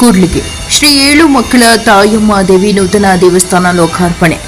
ಕೂಡ್ಲಿಗೆ. ಶ್ರೀ ಏಳು ಮಕ್ಕಳ ತಾಯಮ್ಮ ದೇವಿ ನೂತನ ದೇವಸ್ಥಾನ ಲೋಕಾರ್ಪಣೆ.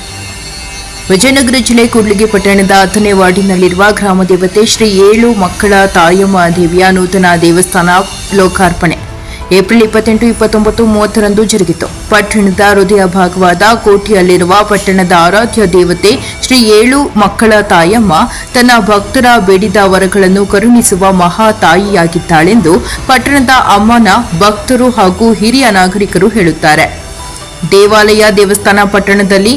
ವಿಜಯನಗರ ಜಿಲ್ಲೆ ಕೂಡ್ಲಿಗೆ ಪಟ್ಟಣದ ಹತ್ತನೇ ವಾರ್ಡಿನಲ್ಲಿರುವ ಗ್ರಾಮ ದೇವತೆ ಶ್ರೀ ಏಳು ಮಕ್ಕಳ ತಾಯಮ್ಮ ದೇವಿಯ ನೂತನ ದೇವಸ್ಥಾನ ಲೋಕಾರ್ಪಣೆ. ಏಪ್ರಿಲ್ ಇಪ್ಪತ್ತೆಂಟು, ಇಪ್ಪತ್ತೊಂಬತ್ತು, ಮೂವತ್ತರಂದು ಜರುಗಿತು. ಪಟ್ಟಣದ ಹೃದಯ ಭಾಗವಾದ ಕೋಟಿಯಲ್ಲಿರುವ ಪಟ್ಟಣದ ಆರಾಧ್ಯ ದೇವತೆ ಶ್ರೀ ಏಳು ಮಕ್ಕಳ ತಾಯಮ್ಮ ತನ್ನ ಭಕ್ತರ ಬೇಡಿದ ವರಗಳನ್ನು ಕರುಣಿಸುವ ಮಹಾ ತಾಯಿಯಾಗಿದ್ದಾಳೆಂದು ಪಟ್ಟಣದ ಅಮ್ಮನ ಭಕ್ತರು ಹಾಗೂ ಹಿರಿಯ ನಾಗರಿಕರು ಹೇಳುತ್ತಾರೆ. ದೇವಾಲಯ ದೇವಸ್ಥಾನ ಪಟ್ಟಣದಲ್ಲಿ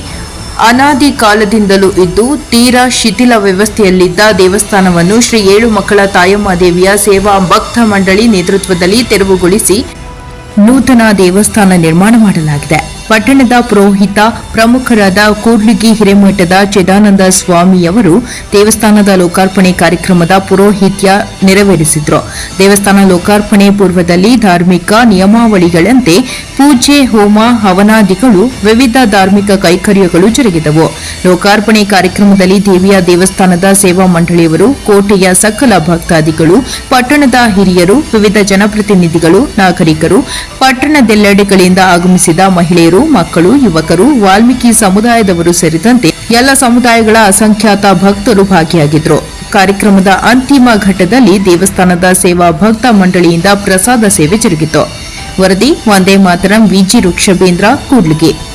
ಅನಾದಿ ಕಾಲದಿಂದಲೂ ಇದ್ದು, ತೀರಾ ಶಿಥಿಲ ವ್ಯವಸ್ಥೆಯಲ್ಲಿದ್ದ ದೇವಸ್ಥಾನವನ್ನು ಶ್ರೀ ಏಳು ಮಕ್ಕಳ ತಾಯಮ್ಮ ದೇವಿಯ ಸೇವಾ ಭಕ್ತ ಮಂಡಳಿ ನೇತೃತ್ವದಲ್ಲಿ ತೆರವುಗೊಳಿಸಿ ನೂತನ ದೇವಸ್ಥಾನ ನಿರ್ಮಾಣ ಮಾಡಲಾಗಿದೆ. ಪಟ್ಟಣದ ಪುರೋಹಿತ ಪ್ರಮುಖರಾದ ಕೂಡ್ಲಿಗಿ ಹಿರೇಮಠದ ಚಿದಾನಂದ ಸ್ವಾಮಿಯವರು ದೇವಸ್ಥಾನದ ಲೋಕಾರ್ಪಣೆ ಕಾರ್ಯಕ್ರಮದ ಪುರೋಹಿತ್ಯ ನೆರವೇರಿಸಿದರು. ದೇವಸ್ಥಾನ ಲೋಕಾರ್ಪಣೆ ಪೂರ್ವದಲ್ಲಿ ಧಾರ್ಮಿಕ ನಿಯಮಾವಳಿಗಳಂತೆ ಪೂಜೆ, ಹೋಮ, ಹವನಾದಿಗಳು, ವಿವಿಧ ಧಾರ್ಮಿಕ ಕೈಕರ್ಯಗಳು ಜರುಗಿದವು. ಲೋಕಾರ್ಪಣೆ ಕಾರ್ಯಕ್ರಮದಲ್ಲಿ ದೇವಿಯ ದೇವಸ್ಥಾನದ ಸೇವಾ ಮಂಡಳಿಯವರು, ಕೋಟೆಯ ಸಕಲ ಭಕ್ತಾದಿಗಳು, ಪಟ್ಟಣದ ಹಿರಿಯರು, ವಿವಿಧ ಜನಪ್ರತಿನಿಧಿಗಳು, ನಾಗರಿಕರು, ಪಟ್ಟಣದೆಲ್ಲೆಡೆಗಳಿಂದ ಆಗಮಿಸಿದ ಮಹಿಳೆಯರು ಮಕ್ಕಳು, ಯುವಕರು, ವಾಲ್ಮೀಕಿ ಸಮುದಾಯದವರು ಸೇರಿದಂತೆ ಎಲ್ಲ ಸಮುದಾಯಗಳ ಅಸಂಖ್ಯಾತ ಭಕ್ತರು ಭಾಗಿಯಾಗಿದ್ದರು. ಕಾರ್ಯಕ್ರಮದ ಅಂತಿಮ ಘಟ್ಟದಲ್ಲಿ ದೇವಸ್ಥಾನದ ಸೇವಾ ಭಕ್ತ ಮಂಡಳಿಯಿಂದ ಪ್ರಸಾದ ಸೇವೆ ಜರುಗಿತು. ವರದಿ, ವಂದೇ ಮಾತರಂ, ವಿಜಿ ರುಕ್ಷಬೇಂದ್ರ ಕೂಡ್ಲಿಗೆ.